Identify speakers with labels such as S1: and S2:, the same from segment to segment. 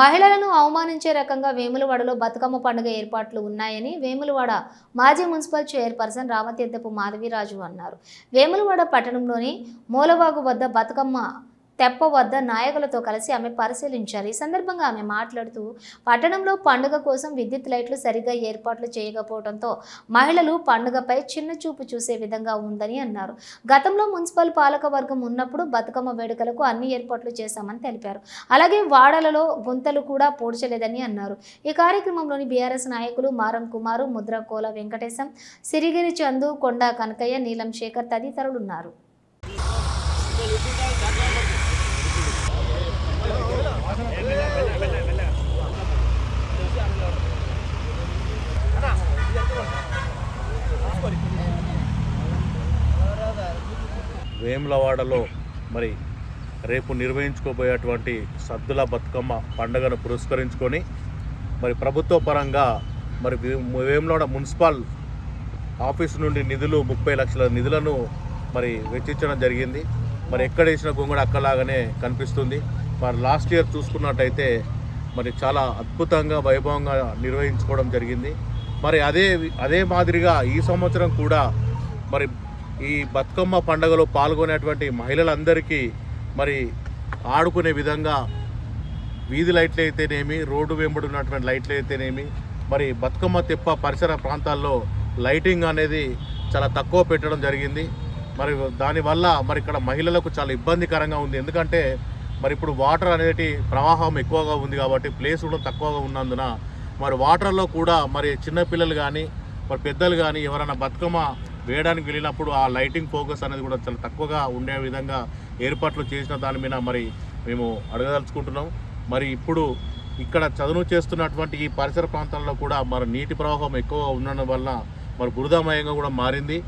S1: మహిళలను అవమానించే రకంగా వేములవాడలో బతుకమ్మ పండుగ ఏర్పాట్లు ఉన్నాయని వేములవాడ మాజీ మున్సిపల్ చైర్పర్సన్ రామతీర్థపు మాధవిరాజు అన్నారు. వేములవాడ పట్టణంలోని మూలవాగు వద్ద బతుకమ్మ తెప్ప వద్ద నాయకులతో కలిసి ఆమె పరిశీలించారు. ఈ సందర్భంగా ఆమె మాట్లాడుతూ పట్టణంలో పండుగ కోసం విద్యుత్ లైట్లు సరిగా ఏర్పాట్లు చేయకపోవడంతో మహిళలు పండుగపై చిన్న చూపు చూసే విధంగా ఉందని అన్నారు. గతంలో మున్సిపల్ పాలక వర్గం ఉన్నప్పుడు బతుకమ్మ వేడుకలకు అన్ని ఏర్పాట్లు చేశామని తెలిపారు. అలాగే వాడలలో గుంతలు కూడా పూడ్చలేదని అన్నారు. ఈ కార్యక్రమంలోని బీఆర్ఎస్ నాయకులు మారం కుమారు ముద్ర కోల వెంకటేశం సిరిగిరి చందు కొండా కనకయ్య నీలం శేఖర్ తదితరులు
S2: వేములవాడలో మరి రేపు నిర్వహించుకోబోయేటువంటి సద్దుల బతుకమ్మ పండుగను పురస్కరించుకొని మరి ప్రభుత్వ పరంగా మరి వేములవాడ మున్సిపల్ ఆఫీస్ నుండి నిధులు ముప్పై లక్షల నిధులను మరి వెచ్చించడం జరిగింది. మరి ఎక్కడ వేసిన గొంగడు అక్కలాగానే కనిపిస్తుంది. మరి లాస్ట్ ఇయర్ చూసుకున్నట్టయితే మరి చాలా అద్భుతంగా వైభవంగా నిర్వహించుకోవడం జరిగింది. మరి అదే అదే మాదిరిగా ఈ సంవత్సరం కూడా మరి ఈ బతుకమ్మ పండుగలో పాల్గొనేటువంటి మహిళలందరికీ మరి ఆడుకునే విధంగా వీధి లైట్లు అయితేనేమి రోడ్డు వెంబడి ఉన్నటువంటి లైట్లు అయితేనేమి మరి బతుకమ్మ తిప్ప పరిసర ప్రాంతాల్లో లైటింగ్ అనేది చాలా తక్కువ పెట్టడం జరిగింది. మరి దానివల్ల మరి ఇక్కడ మహిళలకు చాలా ఇబ్బందికరంగా ఉంది. ఎందుకంటే మరి ఇప్పుడు వాటర్ అనేది ప్రవాహం ఎక్కువగా ఉంది కాబట్టి ప్లేస్ కూడా తక్కువగా ఉన్నందున మరి వాటర్లో కూడా మరి చిన్నపిల్లలు కానీ మరి పెద్దలు కానీ ఎవరైనా బతుకమ్మ వేయడానికి వెళ్ళినప్పుడు ఆ లైటింగ్ ఫోకస్ అనేది కూడా చాలా తక్కువగా ఉండే విధంగా ఏర్పాట్లు చేసిన దాని మీద మరి మేము అడగదలుచుకుంటున్నాం. మరి ఇప్పుడు ఇక్కడ చదును చేస్తున్నటువంటి ఈ పరిసర ప్రాంతాల్లో కూడా మరి నీటి ప్రవాహం ఎక్కువ ఉండడం వల్ల మరి బురదమయంగా కూడా మారింది.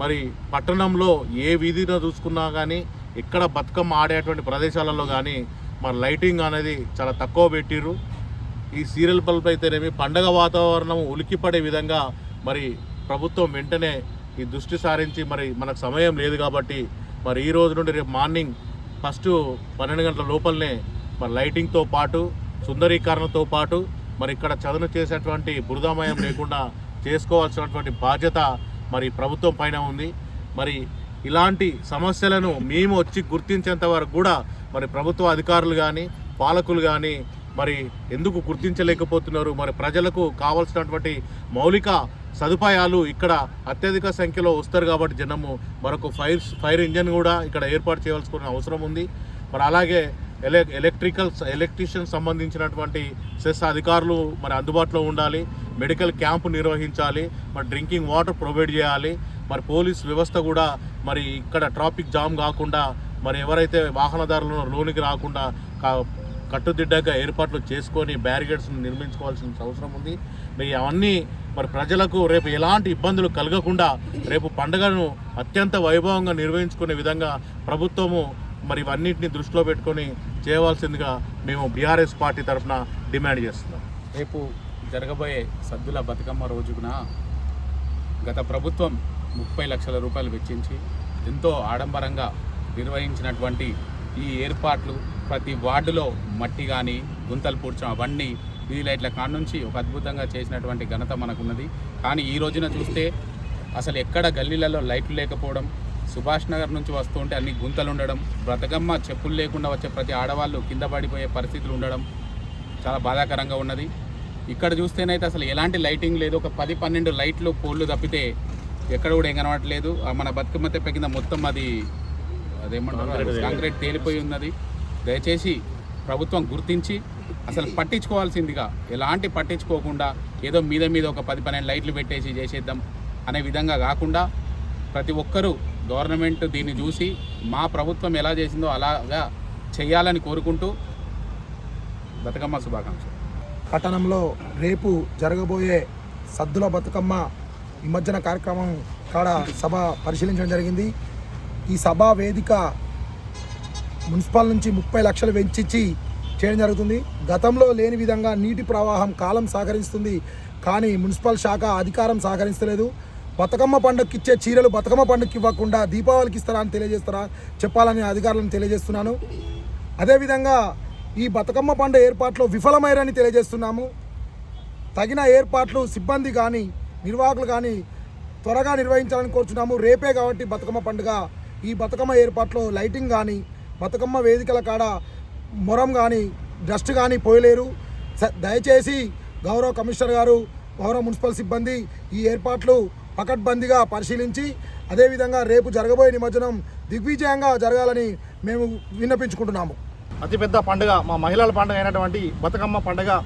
S2: మరి పట్టణంలో ఏ వీధిలో చూసుకున్నా కానీ ఎక్కడ బతుకమ్మ ఆడేటువంటి ప్రదేశాలలో కానీ మరి లైటింగ్ అనేది చాలా తక్కువ పెట్టిర్రు. ఈ సీరియల్ బల్బ్ అయితేనేమి పండగ వాతావరణం ఉలికిపడే విధంగా మరి ప్రభుత్వం వెంటనే ఈ దృష్టి సారించి మరి మనకు సమయం లేదు కాబట్టి మరి ఈ రోజు నుండి రేపు మార్నింగ్ ఫస్ట్ పన్నెండు గంటల లోపలనే మరి లైటింగ్తో పాటు సుందరీకరణతో పాటు మరి ఇక్కడ చదును చేసేటువంటి బురదామయం లేకుండా చేసుకోవాల్సినటువంటి బాధ్యత మరి ప్రభుత్వం పైన ఉంది. మరి ఇలాంటి సమస్యలను మేము వచ్చి గుర్తించేంత వరకు కూడా మరి ప్రభుత్వ అధికారులు కానీ పాలకులు కానీ మరి ఎందుకు గుర్తించలేకపోతున్నారు? మరి ప్రజలకు కావాల్సినటువంటి మౌలిక సదుపాయాలు ఇక్కడ అత్యధిక సంఖ్యలో వస్తారు కాబట్టి జనము మరొక ఫైర్ ఫైర్ ఇంజన్ కూడా ఇక్కడ ఏర్పాటు చేయాల్సిన అవసరం ఉంది. మరి అలాగే ఎలే ఎలక్ట్రికల్ ఎలక్ట్రీషియన్ సంబంధించినటువంటి సెస్ అధికారులు మరి అందుబాటులో ఉండాలి. మెడికల్ క్యాంపు నిర్వహించాలి. మరి డ్రింకింగ్ వాటర్ ప్రొవైడ్ చేయాలి. మరి పోలీస్ వ్యవస్థ కూడా మరి ఇక్కడ ట్రాఫిక్ జామ్ కాకుండా మరి ఎవరైతే వాహనదారులను లోనికి రాకుండా కట్టుదిడ్డగా ఏర్పాట్లు చేసుకొని బ్యారిగేడ్స్ను నిర్మించుకోవాల్సిన అవసరం ఉంది. మరి అవన్నీ మరి ప్రజలకు రేపు ఎలాంటి ఇబ్బందులు కలగకుండా రేపు పండుగను అత్యంత వైభవంగా నిర్వహించుకునే విధంగా ప్రభుత్వము మరి ఇవన్నింటినీ దృష్టిలో పెట్టుకొని చేయవలసిందిగా మేము బీఆర్ఎస్ పార్టీ తరఫున డిమాండ్ చేస్తున్నాం.
S3: రేపు జరగబోయే సద్దుల బతుకమ్మ రోజున గత ప్రభుత్వం ముప్పై లక్షల రూపాయలు వెచ్చించి ఎంతో ఆడంబరంగా నిర్వహించినటువంటి ఈ ఏర్పాట్లు ప్రతి వార్డులో మట్టి కానీ గుంతలు పూడ్చడం అవన్నీ వీధి లైట్ల కాడ నుంచి ఒక అద్భుతంగా చేసినటువంటి ఘనత మనకున్నది. కానీ ఈ రోజున చూస్తే అసలు ఎక్కడ గల్లీలలో లైట్లు లేకపోవడం సుభాష్ నగర్ నుంచి వస్తుంటే అన్ని గుంతలు ఉండడం బ్రతకమ్మ చెప్పులు లేకుండా వచ్చే ప్రతి ఆడవాళ్ళు కింద పడిపోయే పరిస్థితులు ఉండడం చాలా బాధాకరంగా ఉన్నది. ఇక్కడ చూస్తేనైతే అసలు ఎలాంటి లైటింగ్ లేదు. ఒక పది పన్నెండు లైట్లు పోల్లు తప్పితే ఎక్కడ కూడా ఏం కనబడట్లేదు. మన బతుకమ్మ తెప్ప కింద మొత్తం అది అదేమంటారు? కాంక్రీట్ తేలిపోయి ఉన్నది. దయచేసి ప్రభుత్వం గుర్తించి అసలు పట్టించుకోవాల్సిందిగా ఎలాంటి పట్టించుకోకుండా ఏదో మీద మీద ఒక పది పన్నెండు లైట్లు పెట్టేసి చేసేద్దాం అనే విధంగా కాకుండా ప్రతి ఒక్కరూ గవర్నమెంట్ దీన్ని చూసి మా ప్రభుత్వం ఎలా చేసిందో అలాగా చేయాలని కోరుకుంటూ బతుకమ్మ శుభాకాంక్షలు.
S4: పట్టణంలో రేపు జరగబోయే సద్దుల బతుకమ్మ నిమజ్జన కార్యక్రమం కాడ సభ పరిశీలించడం జరిగింది. ఈ సభా వేదిక మున్సిపల్ నుంచి ముప్పై లక్షలు వెంచి చేయడం జరుగుతుంది. గతంలో లేని విధంగా నీటి ప్రవాహం కాలం సహకరిస్తుంది కానీ మున్సిపల్ శాఖ అధికారం సహకరిస్తలేదు బతుకమ్మ పండుగకి ఇచ్చే చీరలు బతుకమ్మ పండుగకి ఇవ్వకుండా దీపావళికి ఇస్తారా అని తెలియజేస్తారా? చెప్పాలని అధికారులను తెలియజేస్తున్నాను. అదేవిధంగా ఈ బతుకమ్మ పండుగ ఏర్పాట్లో విఫలమయ్యారని తెలియజేస్తున్నాము. తగిన ఏర్పాట్లు సిబ్బంది కానీ నిర్వాహకులు కానీ త్వరగా నిర్వహించాలని కోరుచున్నాము. రేపే కాబట్టి బతుకమ్మ పండుగ. ఈ బతుకమ్మ ఏర్పాట్లో లైటింగ్ కానీ బతుకమ్మ వేదికల కాడ మొరం కానీ డస్ట్ కానీ పోయలేరు. స- దయచేసి గౌరవ కమిషనర్ గారు గౌరవ మున్సిపల్ సిబ్బంది ఈ ఏర్పాట్లు పకడ్బందీగా పరిశీలించి అదేవిధంగా రేపు జరగబోయే నిమజ్జనం దిగ్విజయంగా జరగాలని మేము విన్నపించుకుంటున్నాము.
S5: అతిపెద్ద పండుగ మా మహిళల పండుగ అయినటువంటి బతుకమ్మ పండుగ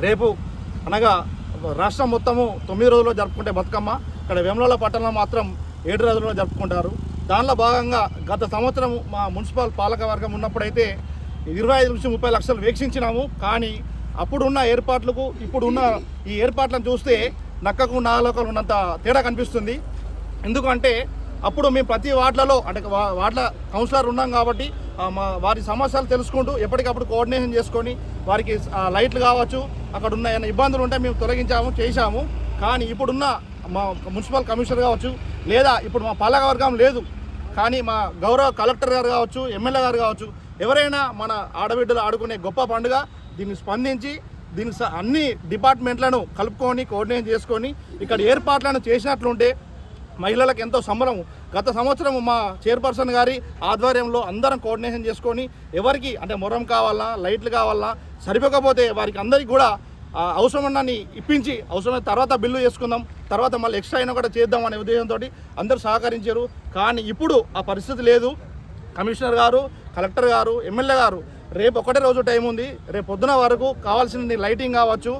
S5: రేపు అనగా రాష్ట్రం మొత్తము తొమ్మిది రోజుల్లో జరుపుకుంటే బతుకమ్మ. ఇక్కడ వేములవాడ పట్టణంలో మాత్రం ఏడు రోజుల్లో జరుపుకుంటారు. దానిలో భాగంగా గత సంవత్సరం మా మున్సిపల్ పాలక వర్గం ఉన్నప్పుడైతే ఇరవై ఐదు నుంచి ముప్పై లక్షలు వీక్షించినాము. కానీ అప్పుడున్న ఏర్పాట్లకు ఇప్పుడున్న ఈ ఏర్పాట్లను చూస్తే నక్కకు నాలుకలు ఉన్నంత తేడా కనిపిస్తుంది. ఎందుకంటే అప్పుడు మేము ప్రతి వార్డులలో అంటే వార్డుల కౌన్సిలర్ ఉన్నాం కాబట్టి మా వారి సమస్యలు తెలుసుకుంటూ ఎప్పటికప్పుడు కోఆర్డినేషన్ చేసుకొని వారికి లైట్లు కావచ్చు అక్కడ ఉన్న ఏమైనా ఇబ్బందులు ఉంటే మేము తొలగించాము చేశాము. కానీ ఇప్పుడున్న మా మున్సిపల్ కమిషనర్ కావచ్చు లేదా ఇప్పుడు మా పాలక వర్గం లేదు. కానీ మా గౌరవ కలెక్టర్ గారు కావచ్చు ఎమ్మెల్యే గారు కావచ్చు ఎవరైనా మన ఆడబిడ్డలు ఆడుకునే గొప్ప పండుగ దీన్ని స్పందించి దీని స- అన్ని డిపార్ట్మెంట్లను కలుపుకొని కోఆర్డినేట్ చేసుకొని ఇక్కడ ఏర్పాట్లను చేసినట్లుంటే మహిళలకు ఎంతో సంబరం గత సంవత్సరం మా చైర్పర్సన్ గారి ఆధ్వర్యంలో అందరం కోఆర్డినేషన్ చేసుకొని ఎవరికి అంటే మొరం కావాలా లైట్లు కావాలా సరిపోకపోతే వారికి అందరికీ కూడా ఆ, అవసరమన్నాన్ని ఇప్పించి అవసరమైన తర్వాత బిల్లు చేసుకుందాం తర్వాత మళ్ళీ ఎక్స్ట్రా అయినా కూడా చేద్దాం అనే ఉద్దేశంతో అందరూ సహకరించారు. కానీ ఇప్పుడు ఆ పరిస్థితి లేదు. కమిషనర్ గారు కలెక్టర్ గారు ఎమ్మెల్యే గారు రేపు ఒకటే రోజు టైం ఉంది. రేపు పొద్దున వరకు కావాల్సిన లైటింగ్ కావచ్చు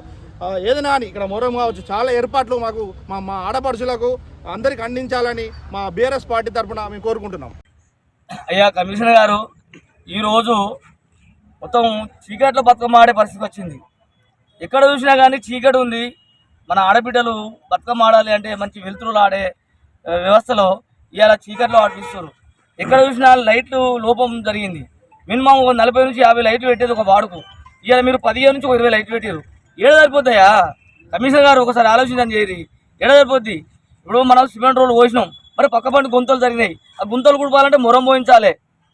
S5: ఏదైనా కానీ ఇక్కడ మొరం కావచ్చు చాలా ఏర్పాట్లు మాకు మా మా ఆడపడుచులకు అందరికి అందించాలని మా బీఆర్ఎస్ పార్టీ తరఫున మేము కోరుకుంటున్నాం.
S6: అయ్యా కమిషనర్ గారు ఈరోజు మొత్తం చీకట్లో బతుకమ్మ ఆడే పరిస్థితి వచ్చింది. ఎక్కడ చూసినా కానీ చీకటి ఉంది. మన ఆడబిడ్డలు బతుకమ్మ ఆడాలి అంటే మంచి వెలుతురులు ఆడే వ్యవస్థలో ఇవాళ చీకట్లో ఆడిపిస్తారు ఎక్కడ చూసినా లైట్లు లోపం జరిగింది. మినిమం ఒక నలభై నుంచి యాభై లైట్లు పెట్టేది ఒక వాడుకు. ఇవాళ మీరు పదిహేను నుంచి ఒక ఇరవై లైట్లు పెట్టారు ఏడ సరిపోతాయా? కమిషనర్ గారు ఒకసారి ఆలోచించని చేయరు ఏడ సరిపోద్ది? ఇప్పుడు మనం సిమెంట్ రోడ్లు పోసినాం. మరి పక్క పంట గుంతలు జరిగినాయి. ఆ గుంతలు కూడుకోవాలంటే మొరం పోయించాలి.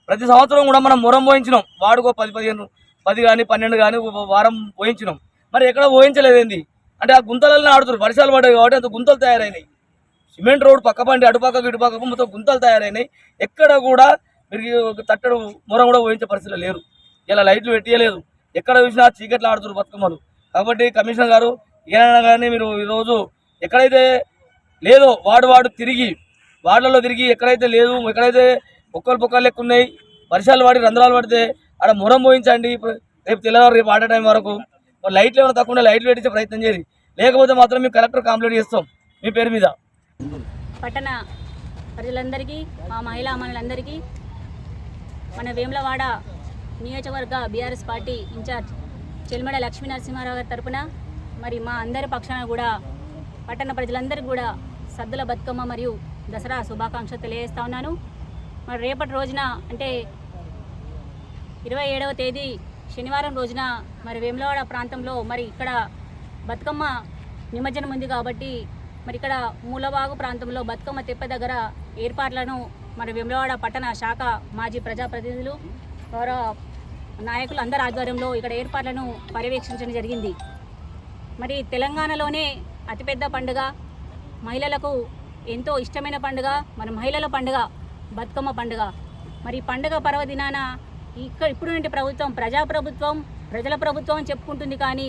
S6: ప్రతి సంవత్సరం కూడా మనం మొరం పోయించినాం. వాడుకో పది పదిహేను పది కానీ పన్నెండు కానీ వారం పోయించినాం. మరి ఎక్కడ పోయించలేదేంది? అంటే ఆ గుంతలన్నీ ఆడుతున్నారు వర్షాలు పడ్డాయి కాబట్టి అంత గుంతలు తయారైనాయి. సిమెంట్ రోడ్ పక్క పండి అటుపక్క ఇటుపక్క మొత్తం గుంతలు తయారైనాయి. ఎక్కడ కూడా మీరు తట్టడు మొరం కూడా ఊహించే పరిస్థితులు లేరు. ఇలా లైట్లు పెట్టియలేదు. ఎక్కడ చూసినా చీకట్లు ఆడుతున్నారు బతుకమ్మలు. కాబట్టి కమిషనర్ గారు ఏమైనా కానీ మీరు ఈరోజు ఎక్కడైతే లేదో వాడు వాడు తిరిగి వాడలలో తిరిగి ఎక్కడైతే లేదు ఎక్కడైతే పొక్కలు పొక్కలు లెక్క ఉన్నాయి వర్షాలు పడి రంధ్రాలు పడితే ఆడ మొరం పోయించండి రేపు తెల్లవారు రేపు ఆడే టైం వరకు లైట్లు ఏమైనా తక్కువ లైట్లు పెట్టించే ప్రయత్నం చేయండి. లేకపోతే మాత్రం మేము కలెక్టర్ కంప్లైంట్ చేస్తాం. మీ పేరు మీద.
S7: పట్టణ ప్రజలందరికీ మా మహిళా మనులందరికీ మన వేములవాడ నియోజకవర్గ BRS party incharge Chelmada Lakshmi Narasimharao గారి తరపున మరి మా అందరి పక్షాన కూడా పట్టణ ప్రజలందరికీ కూడా సద్దుల బతుకమ్మ మరియు దసరా శుభాకాంక్షలు తెలియజేస్తా ఉన్నాను. మరి రేపటి రోజున అంటే ఇరవై ఏడవ తేదీ శనివారం రోజున మరి వేములవాడ ప్రాంతంలో మరి ఇక్కడ బతుకమ్మ నిమజ్జనం ఉంది కాబట్టి మరి ఇక్కడ మూలవాగు ప్రాంతంలో బతుకమ్మ తెప్ప దగ్గర ఏర్పాట్లను మరి వేములవాడ పట్టణ శాఖ మాజీ ప్రజాప్రతినిధులు గౌరవ నాయకులు అందరి ఆధ్వర్యంలో ఇక్కడ ఏర్పాట్లను పర్యవేక్షించడం జరిగింది. మరి తెలంగాణలోనే అతిపెద్ద పండుగ. మహిళలకు ఎంతో ఇష్టమైన పండుగ. మన మహిళల పండుగ బతుకమ్మ పండుగ. మరి పండుగ పర్వదినాన ఇక్కడ ఇప్పుడు నుండి ప్రభుత్వం ప్రజాప్రభుత్వం ప్రజల ప్రభుత్వం చెప్పుకుంటుంది కానీ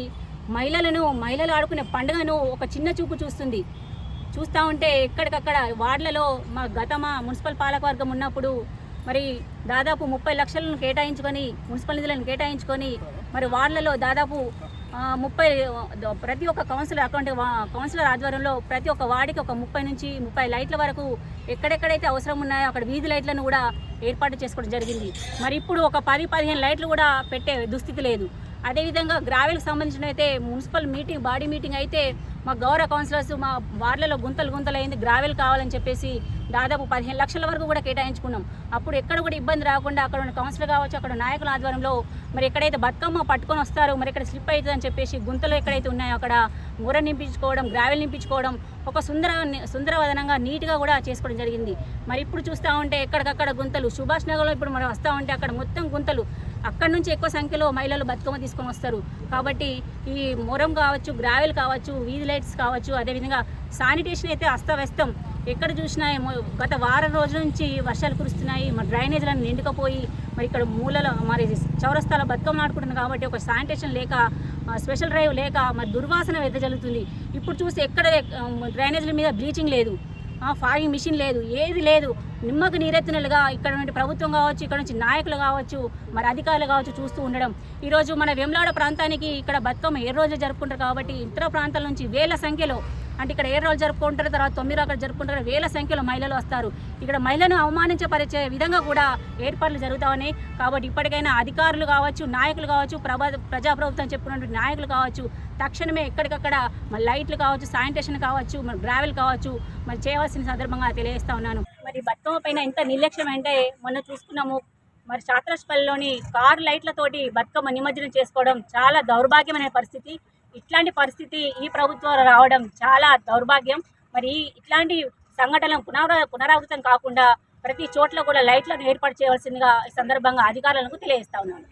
S7: మహిళలను మహిళలు ఆడుకునే పండుగను ఒక చిన్న చూపు చూస్తుంది. చూస్తూ ఉంటే ఎక్కడికక్కడ వార్డులలో మా గత మా మున్సిపల్ పాలకవర్గం ఉన్నప్పుడు మరి దాదాపు ముప్పై లక్షలను కేటాయించుకొని మున్సిపల్ నిధులను కేటాయించుకొని మరి వార్డులలో దాదాపు ముప్పై ప్రతి ఒక్క కౌన్సిలర్ అకౌంట్ కౌన్సిలర్ ఆధ్వర్యంలో ప్రతి ఒక్క వార్డుకి ఒక ముప్పై నుంచి ముప్పై లైట్ల వరకు ఎక్కడెక్కడైతే అవసరం ఉన్నాయో అక్కడ వీధి లైట్లను కూడా ఏర్పాటు చేసుకోవడం జరిగింది. మరి ఇప్పుడు ఒక పది పదిహేను లైట్లు కూడా పెట్టే దుస్థితి లేదు. అదేవిధంగా గ్రావెల్కి సంబంధించిన అయితే మున్సిపల్ మీటింగ్ బాడీ మీటింగ్ అయితే మా గౌరవ కౌన్సిలర్స్ మా వార్డులలో గుంతలు గుంతలు అయింది గ్రావెల్ కావాలని చెప్పేసి దాదాపు పదిహేను లక్షల వరకు కూడా కేటాయించుకున్నాం. అప్పుడు ఎక్కడ కూడా ఇబ్బంది రాకుండా అక్కడ ఉన్న కౌన్సిలర్ కావచ్చు అక్కడ నాయకుల ఆధ్వర్యంలో మరి ఎక్కడైతే బతుకమ్మ పట్టుకొని వస్తారో మరి ఇక్కడ స్లిప్ అవుతుందని చెప్పేసి గుంతలు ఎక్కడైతే ఉన్నాయో అక్కడ మూర నింపించుకోవడం గ్రావెల్ నింపించుకోవడం ఒక సుందర సుందరవదనంగా నీట్గా కూడా చేసుకోవడం జరిగింది. మరి ఇప్పుడు చూస్తూ ఉంటే ఎక్కడికక్కడ గుంతలు సుభాష్ నగర్లో ఇప్పుడు మనం వస్తూ ఉంటే అక్కడ మొత్తం గుంతలు. అక్కడ నుంచి ఎక్కువ సంఖ్యలో మహిళలు బతుకమ్మ తీసుకొని వస్తారు. కాబట్టి ఈ మొరం కావచ్చు గ్రావెల్ కావచ్చు వీధి లైట్స్ కావచ్చు అదేవిధంగా శానిటేషన్ అయితే అస్తవ్యస్తం. ఎక్కడ చూసినా ఏమో గత వారం రోజుల నుంచి వర్షాలు కురుస్తున్నాయి మరి డ్రైనేజీలన్నీ నిండుకపోయి మరి ఇక్కడ మూలలో మరి చౌరస్తాల బతుకమ్మ ఆడుకుంటున్నాం కాబట్టి ఒక శానిటేషన్ లేక స్పెషల్ డ్రైవ్ లేక మరి దుర్వాసన వెదజల్లుతుంది ఇప్పుడు చూసి ఎక్కడ డ్రైనేజీల మీద బ్లీచింగ్ లేదు ఫాగింగ్ మిషన్ లేదు ఏది లేదు. నిమ్మకు నీరెత్తినలుగా ఇక్కడ నుండి ప్రభుత్వం కావచ్చు ఇక్కడ నుంచి నాయకులు కావచ్చు మరి అధికారులు కావచ్చు చూస్తూ ఉండడం. ఈరోజు మన వెమ్లాడ ప్రాంతానికి ఇక్కడ బతుకమ్మ ఏ రోజు జరుపుకుంటారు కాబట్టి ఇతర ప్రాంతాల నుంచి వేల సంఖ్యలో అంటే ఇక్కడ ఏ రోజు జరుపుకుంటారు తర్వాత తొమ్మిది రోజులు అక్కడ జరుపుకుంటారు వేల సంఖ్యలో మహిళలు వస్తారు. ఇక్కడ మహిళను అవమానించపరిచే విధంగా కూడా ఏర్పాట్లు జరుగుతామని కాబట్టి ఇప్పటికైనా అధికారులు కావచ్చు నాయకులు కావచ్చు ప్రభా ప్రజాప్రభుత్వం చెప్పుకున్నటువంటి నాయకులు కావచ్చు తక్షణమే ఎక్కడికక్కడ మరి లైట్లు కావచ్చు శానిటేషన్ కావచ్చు మరి గ్రావెల్ కావచ్చు మరి చేయవలసిన సందర్భంగా తెలియజేస్తా ఉన్నాను. మరి బతుకమ్మ పైన ఎంత నిర్లక్ష్యం అంటే మొన్న చూసుకున్నాము మరి చాత్రస్పల్లిలోని కార్ లైట్లతోటి బతుకమ్మ నిమజ్జనం చేసుకోవడం చాలా దౌర్భాగ్యమైన పరిస్థితి. ఇట్లాంటి పరిస్థితి ఈ ప్రభుత్వం రావడం చాలా దౌర్భాగ్యం. మరి ఇట్లాంటి సంఘటనలు పునరా పునరావృతం కాకుండా ప్రతి చోట్ల కూడా లైట్లను ఏర్పాటు చేయవలసిందిగా ఈ సందర్భంగా అధికారులకు తెలియజేస్తా ఉన్నాను.